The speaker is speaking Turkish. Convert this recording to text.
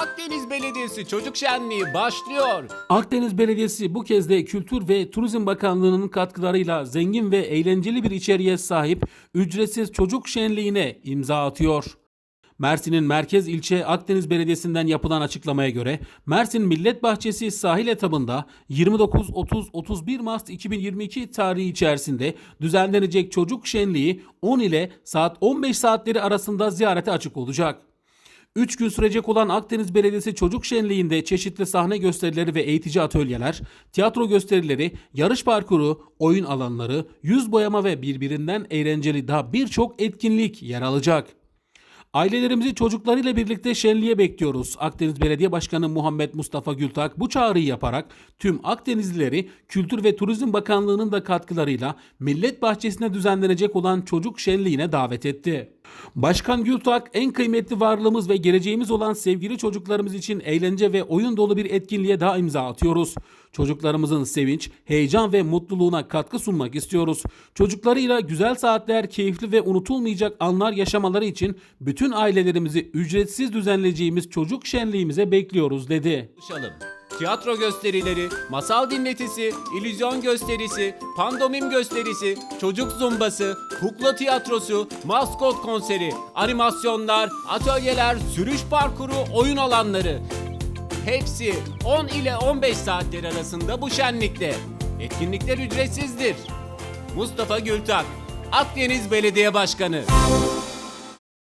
Akdeniz Belediyesi Çocuk Şenliği başlıyor. Akdeniz Belediyesi bu kez de Kültür ve Turizm Bakanlığı'nın katkılarıyla zengin ve eğlenceli bir içeriğe sahip ücretsiz çocuk şenliğine imza atıyor. Mersin'in merkez ilçe Akdeniz Belediyesi'nden yapılan açıklamaya göre Mersin Millet Bahçesi sahil etabında 29-30-31 Mart 2022 tarihi içerisinde düzenlenecek çocuk şenliği 10 ile saat 15 saatleri arasında ziyarete açık olacak. 3 gün sürecek olan Akdeniz Belediyesi Çocuk Şenliği'nde çeşitli sahne gösterileri ve eğitici atölyeler, tiyatro gösterileri, yarış parkuru, oyun alanları, yüz boyama ve birbirinden eğlenceli daha birçok etkinlik yer alacak. Ailelerimizi çocuklarıyla birlikte şenliğe bekliyoruz. Akdeniz Belediye Başkanı Muhammed Mustafa Gültak bu çağrıyı yaparak tüm Akdenizlileri Kültür ve Turizm Bakanlığı'nın da katkılarıyla Millet Bahçesi'nde düzenlenecek olan çocuk şenliğine davet etti. Başkan Gültak en kıymetli varlığımız ve geleceğimiz olan sevgili çocuklarımız için eğlence ve oyun dolu bir etkinliğe daha imza atıyoruz. Çocuklarımızın sevinç, heyecan ve mutluluğuna katkı sunmak istiyoruz. Çocuklarıyla güzel saatler, keyifli ve unutulmayacak anlar yaşamaları için bütün ailelerimizi ücretsiz düzenleyeceğimiz çocuk şenliğimize bekliyoruz dedi. Buluşalım. Tiyatro gösterileri, masal dinletisi, illüzyon gösterisi, pandomim gösterisi, çocuk zumbası, kukla tiyatrosu, maskot konseri, animasyonlar, atölyeler, sürüş parkuru, oyun alanları. Hepsi 10 ile 15 saatler arasında bu şenlikte. Etkinlikler ücretsizdir. Mustafa Gültak, Akdeniz Belediye Başkanı.